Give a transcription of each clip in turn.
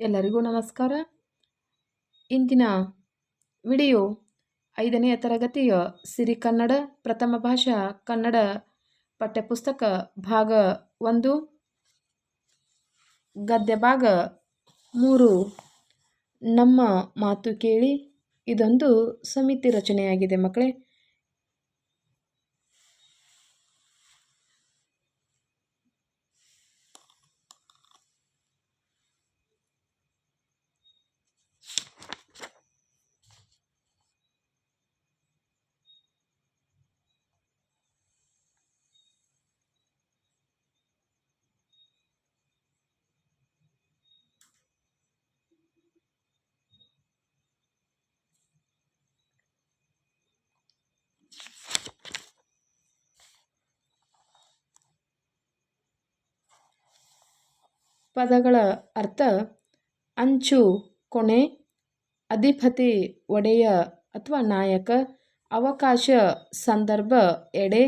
ಎಲ್ಲರಿಗೂ ನಮಸ್ಕಾರ. ಇಂದಿನ ವಿಡಿಯೋ ಐದನೆಯ ತರಗತಿಯ ಸಿರಿ ಕನ್ನಡ, ಪ್ರಥಮ ಭಾಷಾ ಕನ್ನಡ ಪಠ್ಯಪುಸ್ತಕ ಭಾಗ ಒಂದು, ಗದ್ಯ ಭಾಗ ಮೂರು. ನಮ್ಮ ಮಾತು ಕೇಳಿ ಇದೊಂದು ಸಮಿತಿ ರಚನೆಯಾಗಿದೆ ಮಕ್ಕಳೇ. ಪದಗಳ ಅರ್ಥ ಅಂಚು ಕೊನೆ ಅಧಿಪತಿ, ಒಡೆಯ ಅಥವಾ ನಾಯಕ, ಅವಕಾಶ, ಸಂದರ್ಭ, ಎಡೆ,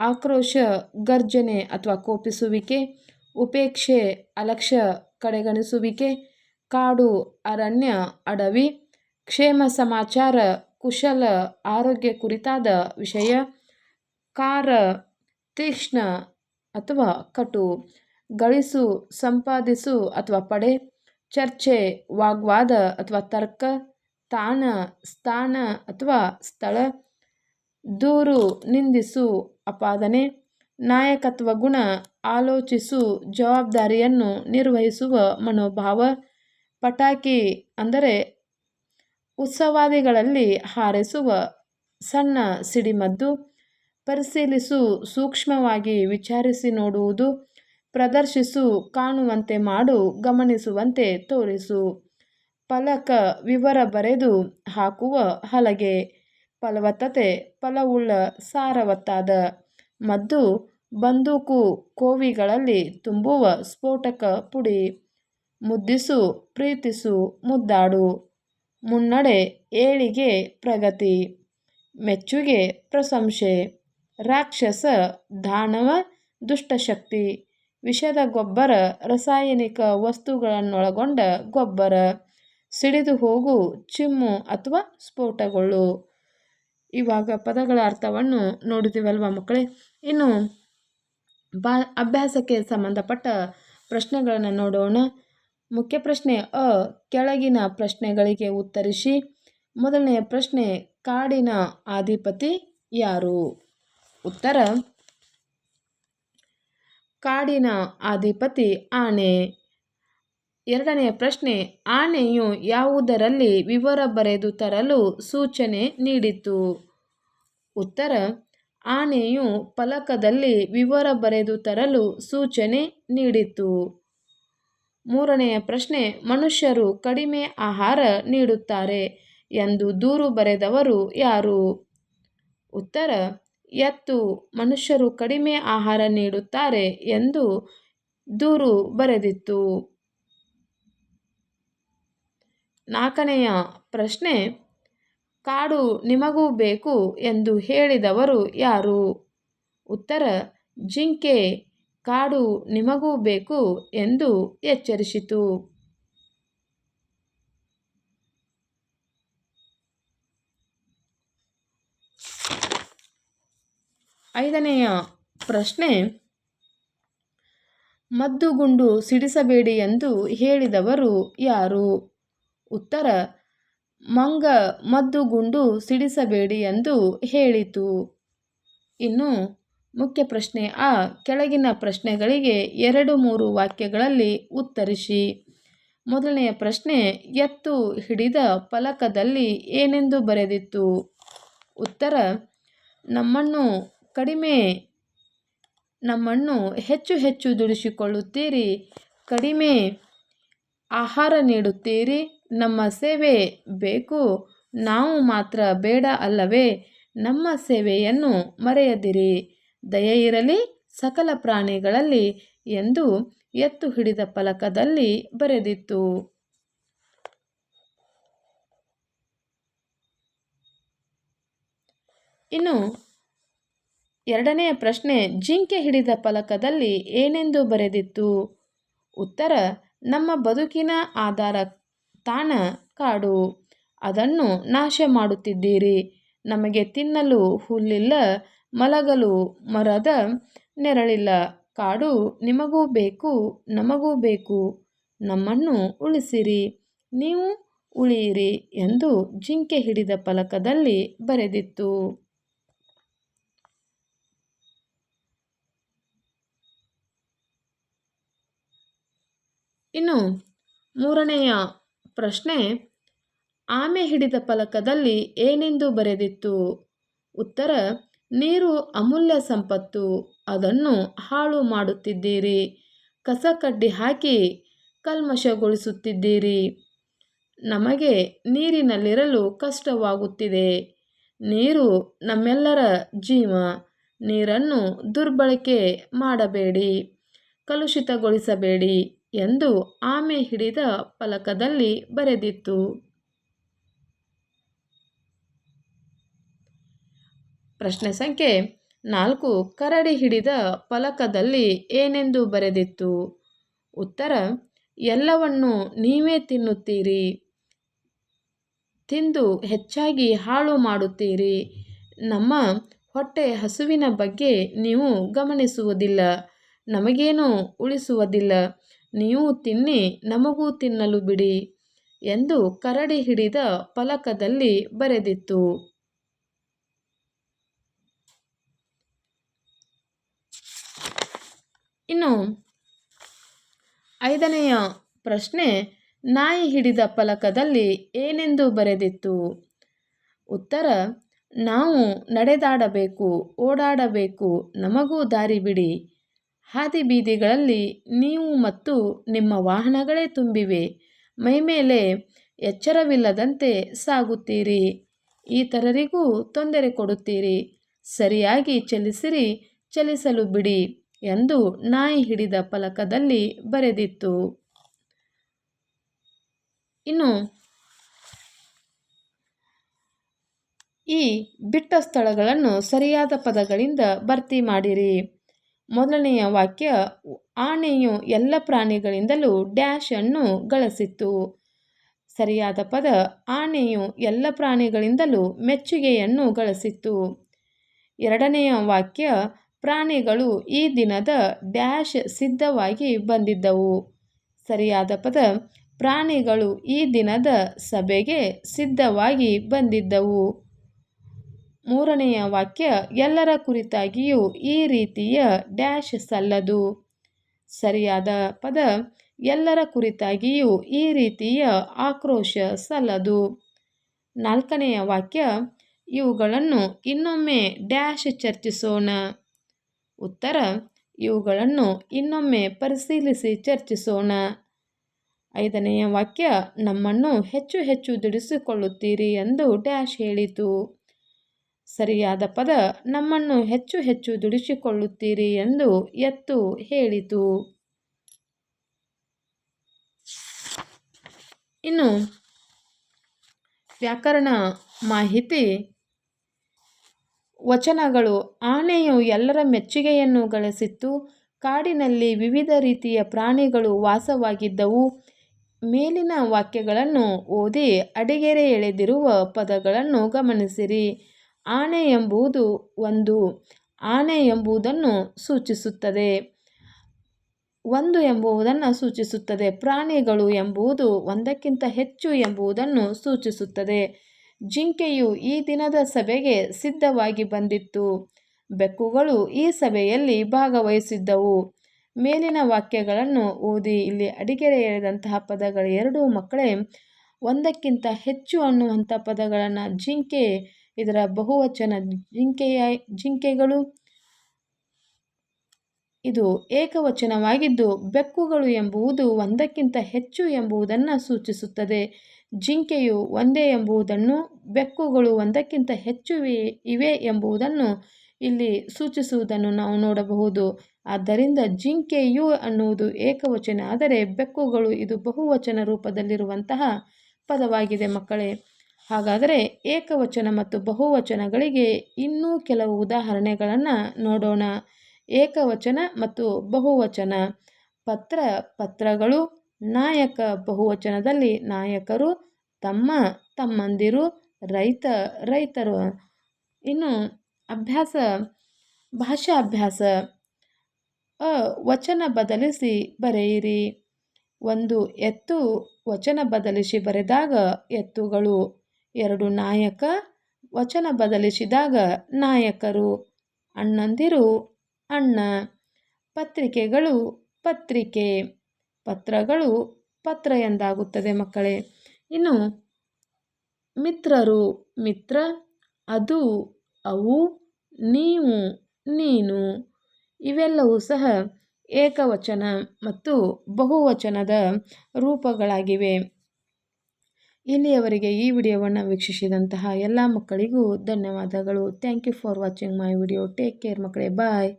ಆಕ್ರೋಶ, ಗರ್ಜನೆ ಅಥವಾ ಕೋಪಿಸುವಿಕೆ, ಉಪೇಕ್ಷೆ, ಅಲಕ್ಷ್ಯ, ಕಡೆಗಣಿಸುವಿಕೆ, ಕಾಡು, ಅರಣ್ಯ, ಅಡವಿ, ಕ್ಷೇಮ, ಸಮಾಚಾರ, ಕುಶಲ, ಆರೋಗ್ಯ ಕುರಿತಾದ ವಿಷಯ, ಕಾರ, ತೀಕ್ಷ್ಣ ಅಥವಾ ಕಟು. ಗಳಿಸು, ಸಂಪಾದಿಸು ಅಥವಾ ಪಡೆ, ಚರ್ಚೆ, ವಾಗ್ವಾದ ಅಥವಾ ತರ್ಕ, ತಾಣ, ಸ್ಥಾನ ಅಥವಾ ಸ್ಥಳ, ದೂರು ನಿಂದಿಸು, ಅಪಾದನೆ, ನಾಯಕತ್ವ ಗುಣ, ಆಲೋಚಿಸು, ಜವಾಬ್ದಾರಿಯನ್ನು ನಿರ್ವಹಿಸುವ ಮನೋಭಾವ, ಪಟಾಕಿ ಅಂದರೆ ಉತ್ಸವಾದಿಗಳಲ್ಲಿ ಹಾರಿಸುವ ಸಣ್ಣ ಸಿಡಿಮದ್ದು, ಪರಿಶೀಲಿಸು, ಸೂಕ್ಷ್ಮವಾಗಿ ವಿಚಾರಿಸಿ ನೋಡುವುದು ಪ್ರದರ್ಶಿಸು, ಕಾಣುವಂತೆ ಮಾಡು, ಗಮನಿಸುವಂತೆ ತೋರಿಸು. ಫಲಕ ವಿವರ ಬರೆದು ಹಾಕುವ ಹಲಗೆ. ಫಲವತ್ತತೆ, ಫಲವುಳ್ಳ ಸಾರವತ್ತಾದ. ಮದ್ದು, ಬಂದೂಕು ಕೋವಿಗಳಲ್ಲಿ ತುಂಬುವ ಸ್ಫೋಟಕ ಪುಡಿ. ಮುದ್ದಿಸು, ಪ್ರೀತಿಸು, ಮುದ್ದಾಡು. ಮುನ್ನಡೆ, ಏಳಿಗೆ ಪ್ರಗತಿ. ಮೆಚ್ಚುಗೆ, ಪ್ರಶಂಸೆ. ರಾಕ್ಷಸ, ದಾನವ, ದುಷ್ಟಶಕ್ತಿ. ವಿಷದ ಗೊಬ್ಬರ ರಾಸಾಯನಿಕ ವಸ್ತುಗಳನ್ನೊಳಗೊಂಡ ಗೊಬ್ಬರ ಸಿಡಿದು ಹೋಗು, ಚಿಮ್ಮು ಅಥವಾ ಸ್ಫೋಟಗಳು ಇವಾಗ ಪದಗಳ ಅರ್ಥವನ್ನು ನೋಡಿದ್ದೀವಲ್ವ ಮಕ್ಕಳೇ? ಇನ್ನು ಬಾ, ಅಭ್ಯಾಸಕ್ಕೆ ಸಂಬಂಧಪಟ್ಟ ಪ್ರಶ್ನೆಗಳನ್ನು ನೋಡೋಣ. ಮುಖ್ಯ ಪ್ರಶ್ನೆ ಅ, ಕೆಳಗಿನ ಪ್ರಶ್ನೆಗಳಿಗೆ ಉತ್ತರಿಸಿ. ಮೊದಲನೆಯ ಪ್ರಶ್ನೆ, ಕಾಡಿನ ಆಧಿಪತಿ ಯಾರು? ಉತ್ತರ ಕಾಡಿನ ಅಧಿಪತಿ ಆನೆ. ಎರಡನೆಯ ಪ್ರಶ್ನೆ, ಆನೆಯು ಯಾವುದರಲ್ಲಿ ವಿವರ ಬರೆದು ತರಲು ಸೂಚನೆ ನೀಡಿತು ಉತ್ತರ, ಆನೆಯು ಫಲಕದಲ್ಲಿ ವಿವರ ಬರೆದು ತರಲು ಸೂಚನೆ ನೀಡಿತು ಮೂರನೆಯ ಪ್ರಶ್ನೆ, ಮನುಷ್ಯರು ಕಡಿಮೆ ಆಹಾರ ನೀಡುತ್ತಾರೆ ಎಂದು ದೂರು ಬರೆದವರು ಯಾರು? ಉತ್ತರ ಎತ್ತು ಮನುಷ್ಯರು ಕಡಿಮೆ ಆಹಾರ ನೀಡುತ್ತಾರೆ ಎಂದು ದೂರು ಬರೆದಿತ್ತು. ನಾಲ್ಕನೆಯ ಪ್ರಶ್ನೆ, ಕಾಡು ನಿಮಗೂ ಬೇಕು ಎಂದು ಹೇಳಿದವರು ಯಾರು? ಉತ್ತರ, ಜಿಂಕೆ ಕಾಡು ನಿಮಗೂ ಬೇಕು ಎಂದು ಎಚ್ಚರಿಸಿತು. ಐದನೆಯ ಪ್ರಶ್ನೆ ಮದ್ದುಗುಂಡು ಸಿಡಿಸಬೇಡಿ ಎಂದು ಹೇಳಿದವರು ಯಾರು? ಉತ್ತರ, ಮಂಗ ಮದ್ದುಗುಂಡು ಸಿಡಿಸಬೇಡಿ ಎಂದು ಹೇಳಿತು. ಇನ್ನು ಮುಖ್ಯ ಪ್ರಶ್ನೆ ಆ, ಕೆಳಗಿನ ಪ್ರಶ್ನೆಗಳಿಗೆ ಎರಡು ಮೂರು ವಾಕ್ಯಗಳಲ್ಲಿ ಉತ್ತರಿಸಿ. ಮೊದಲನೆಯ ಪ್ರಶ್ನೆ, ಎತ್ತು ಹಿಡಿದ ಫಲಕದಲ್ಲಿ ಏನೆಂದು ಬರೆದಿತ್ತು? ಉತ್ತರ, ನಮ್ಮನ್ನು ಕಡಿಮೆ ನಮ್ಮನ್ನು ಹೆಚ್ಚು ಹೆಚ್ಚು ದುಡಿಸಿಕೊಳ್ಳುತ್ತೀರಿ. ಕಡಿಮೆ ಆಹಾರ ನೀಡುತ್ತೀರಿ. ನಮ್ಮ ಸೇವೆ ಬೇಕು. ನಾವು ಮಾತ್ರ ಬೇಡ ಅಲ್ಲವೇ? ನಮ್ಮ ಸೇವೆಯನ್ನು ಮರೆಯದಿರಿ. ದಯೆ ಇರಲಿ, ಸಕಲ ಪ್ರಾಣಿಗಳಲ್ಲಿ ಎಂದು ಎತ್ತು ಹಿಡಿದ ಫಲಕದಲ್ಲಿ ಬರೆದಿತ್ತು. ಇನ್ನು ಎರಡನೆಯ ಪ್ರಶ್ನೆ, ಜಿಂಕೆ ಹಿಡಿದ ಫಲಕದಲ್ಲಿ ಏನೆಂದು ಬರೆದಿತ್ತು? ಉತ್ತರ, ನಮ್ಮ ಬದುಕಿನ ಆಧಾರ ತಾಣ ಕಾಡು. ಅದನ್ನು ನಾಶ ಮಾಡುತ್ತಿದ್ದೀರಿ. ನಮಗೆ ತಿನ್ನಲು ಹುಲ್ಲಿಲ್ಲ, ಮಲಗಲು ಮರದ ನೆರಳಿಲ್ಲ. ಕಾಡು ನಿಮಗೂ ಬೇಕು, ನಮಗೂ ಬೇಕು. ನಮ್ಮನ್ನು ಉಳಿಸಿರಿ. ನೀವು ಉಳಿಯಿರಿ ಎಂದು ಜಿಂಕೆ ಹಿಡಿದ ಫಲಕದಲ್ಲಿ ಬರೆದಿತ್ತು. ಇನ್ನು ಮೂರನೆಯ ಪ್ರಶ್ನೆ, ಆಮೆ ಹಿಡಿದ ಫಲಕದಲ್ಲಿ ಏನೆಂದು ಬರೆದಿತ್ತು? ಉತ್ತರ, ನೀರು ಅಮೂಲ್ಯ ಸಂಪತ್ತು, ಅದನ್ನು ಹಾಳು ಮಾಡುತ್ತಿದ್ದೀರಿ, ಕಸ ಕಡ್ಡಿ ಹಾಕಿ ಕಲ್ಮಶಗೊಳಿಸುತ್ತಿದ್ದೀರಿ. ನಮಗೆ ನೀರಿನಲ್ಲಿರಲು ಕಷ್ಟವಾಗುತ್ತಿದೆ. ನೀರು ನಮ್ಮೆಲ್ಲರ ಜೀವ, ನೀರನ್ನು ದುರ್ಬಳಕೆ ಮಾಡಬೇಡಿ, ಕಲುಷಿತಗೊಳಿಸಬೇಡಿ. ಎಂದು ಆಮೆ ಹಿಡಿದ ಫಲಕದಲ್ಲಿ ಬರೆದಿತ್ತು. ಪ್ರಶ್ನೆ ಸಂಖ್ಯೆ ನಾಲ್ಕು ಕರಡಿ ಹಿಡಿದ ಫಲಕದಲ್ಲಿ ಏನೆಂದು ಬರೆದಿತ್ತು? ಉತ್ತರ, ಎಲ್ಲವನ್ನು ನೀವೇ ತಿನ್ನುತ್ತೀರಿ. ತಿಂದು ಹೆಚ್ಚಾಗಿ ಹಾಳು ಮಾಡುತ್ತೀರಿ. ನಮ್ಮ ಹೊಟ್ಟೆ ಹಸುವಿನ ಬಗ್ಗೆ ನೀವು ಗಮನಿಸುವುದಿಲ್ಲ, ನಮಗೇನು ಉಳಿಸುವುದಿಲ್ಲ. ನೀವು ತಿನ್ನಿ, ನಮಗೂ ತಿನ್ನಲು ಬಿಡಿ ಎಂದು ಕರಡಿ ಹಿಡಿದ ಫಲಕದಲ್ಲಿ ಬರೆದಿತ್ತು. ಇನ್ನು ಐದನೆಯ ಪ್ರಶ್ನೆ, ನಾಯಿ ಹಿಡಿದ ಫಲಕದಲ್ಲಿ ಏನೆಂದು ಬರೆದಿತ್ತು? ಉತ್ತರ, ನಾವು ನಡೆದಾಡಬೇಕು, ಓಡಾಡಬೇಕು, ನಮಗೂ ದಾರಿ ಬಿಡಿ ಹಾದಿ ಬೀದಿಗಳಲ್ಲಿ ನೀವು ಮತ್ತು ನಿಮ್ಮ ವಾಹನಗಳೇ ತುಂಬಿವೆ. ಮೈಮೇಲೆ ಎಚ್ಚರವಿಲ್ಲದಂತೆ ಸಾಗುತ್ತೀರಿ. ಇತರರಿಗೂ ತೊಂದರೆ ಕೊಡುತ್ತೀರಿ. ಸರಿಯಾಗಿ ಚಲಿಸಿರಿ, ಚಲಿಸಲು ಬಿಡಿ ಎಂದು ನಾಯಿ ಹಿಡಿದ ಫಲಕದಲ್ಲಿ ಬರೆದಿತ್ತು. ಇನ್ನು ಈ ಬಿಟ್ಟ ಸ್ಥಳಗಳನ್ನು ಸರಿಯಾದ ಪದಗಳಿಂದ ಭರ್ತಿ ಮಾಡಿರಿ. ಮೊದಲನೆಯ ವಾಕ್ಯ, ಆನೆಯು ಎಲ್ಲ ಪ್ರಾಣಿಗಳಿಂದಲೂ ಡ್ಯಾಶ್ ಅನ್ನು ಗಳಿಸಿತ್ತು. ಸರಿಯಾದ ಪದ, ಆನೆಯು ಎಲ್ಲ ಪ್ರಾಣಿಗಳಿಂದಲೂ ಮೆಚ್ಚುಗೆಯನ್ನು ಗಳಿಸಿತ್ತು. ಎರಡನೆಯ ವಾಕ್ಯ, ಪ್ರಾಣಿಗಳು ಈ ದಿನದ ಡ್ಯಾಶ್ ಸಿದ್ಧವಾಗಿ ಬಂದಿದ್ದವು. ಸರಿಯಾದ ಪದ, ಪ್ರಾಣಿಗಳು ಈ ದಿನದ ಸಭೆಗೆ ಸಿದ್ಧವಾಗಿ ಬಂದಿದ್ದವು. ಮೂರನೆಯ ವಾಕ್ಯ, ಎಲ್ಲರ ಕುರಿತಾಗಿಯೂ ಈ ರೀತಿಯ ಡ್ಯಾಶ್ ಸಲ್ಲದು. ಸರಿಯಾದ ಪದ, ಎಲ್ಲರ ಕುರಿತಾಗಿಯೂ ಈ ರೀತಿಯ ಆಕ್ರೋಶ ಸಲ್ಲದು. ನಾಲ್ಕನೆಯ ವಾಕ್ಯ, ಇವುಗಳನ್ನು ಇನ್ನೊಮ್ಮೆ ಡ್ಯಾಶ್ ಚರ್ಚಿಸೋಣ. ಉತ್ತರ, ಇವುಗಳನ್ನು ಇನ್ನೊಮ್ಮೆ ಪರಿಶೀಲಿಸಿ ಚರ್ಚಿಸೋಣ. ಐದನೆಯ ವಾಕ್ಯ, ನಮ್ಮನ್ನು ಹೆಚ್ಚು ಹೆಚ್ಚು ದುಡಿಸಿಕೊಳ್ಳುತ್ತೀರಿ ಎಂದು ಡ್ಯಾಶ್ ಹೇಳಿತು. ಸರಿಯಾದ ಪದ ನಮ್ಮನ್ನು ಹೆಚ್ಚು ಹೆಚ್ಚು ದುಡಿಸಿಕೊಳ್ಳುತ್ತೀರಿ ಎಂದು ಎತ್ತು ಹೇಳಿತು. ಇನ್ನು ವ್ಯಾಕರಣ ಮಾಹಿತಿ. ವಚನಗಳು ಆನೆಯು ಎಲ್ಲರ ಮೆಚ್ಚುಗೆಯನ್ನು ಗಳಿಸಿತ್ತು. ಕಾಡಿನಲ್ಲಿ ವಿವಿಧ ರೀತಿಯ ಪ್ರಾಣಿಗಳು ವಾಸವಾಗಿದ್ದವು. ಮೇಲಿನ ವಾಕ್ಯಗಳನ್ನು ಓದಿ ಅಡಿಗೆರೆ ಎಳೆದಿರುವ ಪದಗಳನ್ನು ಗಮನಿಸಿರಿ. ಆನೆ ಎಂಬುದು ಒಂದು. ಆನೆ ಎಂಬುದನ್ನು ಸೂಚಿಸುತ್ತದೆ. ಒಂದು ಎಂಬುದನ್ನು ಸೂಚಿಸುತ್ತದೆ. ಪ್ರಾಣಿಗಳು ಎಂಬುದು ಒಂದಕ್ಕಿಂತ ಹೆಚ್ಚು ಎಂಬುದನ್ನು ಸೂಚಿಸುತ್ತದೆ. ಜಿಂಕೆಯು ಈ ದಿನದ ಸಭೆಗೆ ಸಿದ್ಧವಾಗಿ ಬಂದಿತ್ತು. ಬೆಕ್ಕುಗಳು ಈ ಸಭೆಯಲ್ಲಿ ಭಾಗವಹಿಸಿದ್ದವು. ಮೇಲಿನ ವಾಕ್ಯಗಳನ್ನು ಓದಿ ಇಲ್ಲಿ ಅಡಿಗೆರೆ ಎಳೆದಂತಹ ಪದಗಳು ಎರಡೂ. ಮಕ್ಕಳೇ, ಒಂದಕ್ಕಿಂತ ಹೆಚ್ಚು ಅನ್ನುವಂಥ ಪದಗಳನ್ನು ಜಿಂಕೆ ಇದರ ಬಹುವಚನ ಜಿಂಕೆಯ ಜಿಂಕೆಗಳು. ಇದು ಏಕವಚನವಾಗಿದ್ದು, ಬೆಕ್ಕುಗಳು ಎಂಬುವುದು ಒಂದಕ್ಕಿಂತ ಹೆಚ್ಚು ಎಂಬುದನ್ನು ಸೂಚಿಸುತ್ತದೆ. ಜಿಂಕೆಯು ಒಂದೇ ಎಂಬುದನ್ನು, ಬೆಕ್ಕುಗಳು ಒಂದಕ್ಕಿಂತ ಹೆಚ್ಚು ಇವೆ ಎಂಬುದನ್ನು ಇಲ್ಲಿ ಸೂಚಿಸುವುದನ್ನು ನಾವು ನೋಡಬಹುದು. ಆದ್ದರಿಂದ ಜಿಂಕೆಯು ಅನ್ನುವುದು ಏಕವಚನ, ಆದರೆ ಬೆಕ್ಕುಗಳು ಇದು ಬಹುವಚನ ರೂಪದಲ್ಲಿರುವಂತಹ ಪದವಾಗಿದೆ ಮಕ್ಕಳೇ. ಹಾಗಾದರೆ ಏಕವಚನ ಮತ್ತು ಬಹುವಚನಗಳಿಗೆ ಇನ್ನೂ ಕೆಲವು ಉದಾಹರಣೆಗಳನ್ನು ನೋಡೋಣ. ಏಕವಚನ ಮತ್ತು ಬಹುವಚನ. ಪತ್ರ ಪತ್ರಗಳು, ನಾಯಕ ಬಹುವಚನದಲ್ಲಿ ನಾಯಕರು, ತಮ್ಮ ತಮ್ಮಂದಿರು, ರೈತ ರೈತರು. ಇನ್ನು ಅಭ್ಯಾಸ ಭಾಷಾ ಅಭ್ಯಾಸ ವಚನ ಬದಲಿಸಿ ಬರೆಯಿರಿ. ಒಂದು ಎತ್ತು, ವಚನ ಬದಲಿಸಿ ಬರೆದಾಗ ಎತ್ತುಗಳು. ಎರಡು ನಾಯಕ ವಚನ ಬದಲಿಸಿದಾಗ ನಾಯಕರು ಅಣ್ಣಂದಿರು ಅಣ್ಣ, ಪತ್ರಿಕೆಗಳು ಪತ್ರಿಕೆ, ಪತ್ರಗಳು ಪತ್ರ ಎಂದಾಗುತ್ತದೆ ಮಕ್ಕಳೇ. ಇನ್ನು ಮಿತ್ರರು ಮಿತ್ರ, ಅದು, ಅವು, ನೀವು, ನೀನು, ಇವೆಲ್ಲವೂ ಸಹ ಏಕವಚನ ಮತ್ತು ಬಹುವಚನದ ರೂಪಗಳಾಗಿವೆ. ಇಲ್ಲಿಯವರೆಗೆ ಈ ವಿಡಿಯೋವನ್ನು ವೀಕ್ಷಿಸಿದಂತಹ ಎಲ್ಲ ಮಕ್ಕಳಿಗೂ ಧನ್ಯವಾದಗಳು. Thank you for watching my video take care ಮಕ್ಕಳೇ. ಬಾಯ್